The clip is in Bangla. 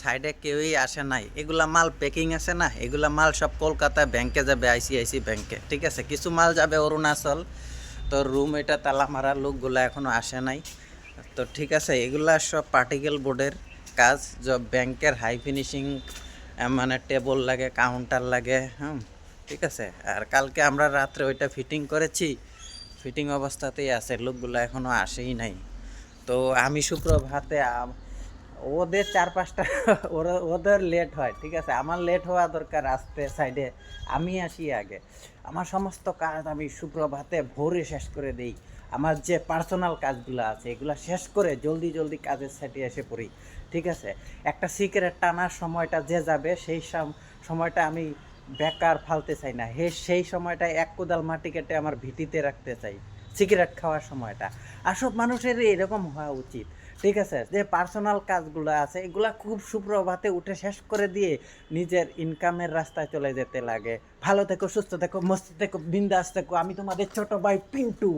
সাইডে কেউই আসে নাই। এগুলা মাল প্যাকিং আছে না, এগুলা মাল সব কলকাতা ব্যাংকে যাবে আইসিআইসি ব্যাংকে ঠিক আছে? কিছু মাল যাবে অরুণাচল। তো রুম এটা তালা মারা লোকগুলা এখনও আসে নাই। তো ঠিক আছে, এগুলা সব পার্টিকেল বোর্ডের কাজ। ব্যাংকের হাই ফিনিশিং মানে টেবল লাগে কাউন্টার লাগে, হুম, ঠিক আছে? আর কালকে আমরা রাত্রে ওইটা ফিটিং করেছি। ফিটিং অবস্থাতেই আছে, লোকগুলো এখনও আসেই নাই। তো আমি সুপ্রভাতে ওদের চার পাঁচটা ওদের লেট হয়, ঠিক আছে? আমার লেট হওয়া দরকার আসতে সাইডে আমি আসি আগে। আমার সমস্ত কাজ আমি সুপ্রভাতে ভোরে শেষ করে দেই। আমার যে পার্সোনাল কাজগুলো আছে, এগুলো শেষ করে জলদি জলদি কাজের সাইডে এসে পড়ি, ঠিক আছে? একটা সিগারেট টানার সময়টা যে যাবে, সেই সময়টা আমি বেকার ফালতে চাই না। হে, সেই সময়টা এক কোদাল মাটি কেটে আমার ভিটিতে রাখতে চাই। সিগারেট খাওয়ার সময়টা। আসব সব মানুষের এরকম হওয়া উচিত। ঠিক আছে? যে পার্সোনাল কাজগুলো আছে, এগুলা খুব সুপ্রভাতে উঠে শেষ করে দিয়ে নিজের ইনকামের রাস্তায় চলে যেতে লাগে। ভালো থেকো, সুস্থ থেকো, মস্ত থেকো, বিন্দাস থেকো। আমি তোমাদের ছোট ভাই পিন্টু।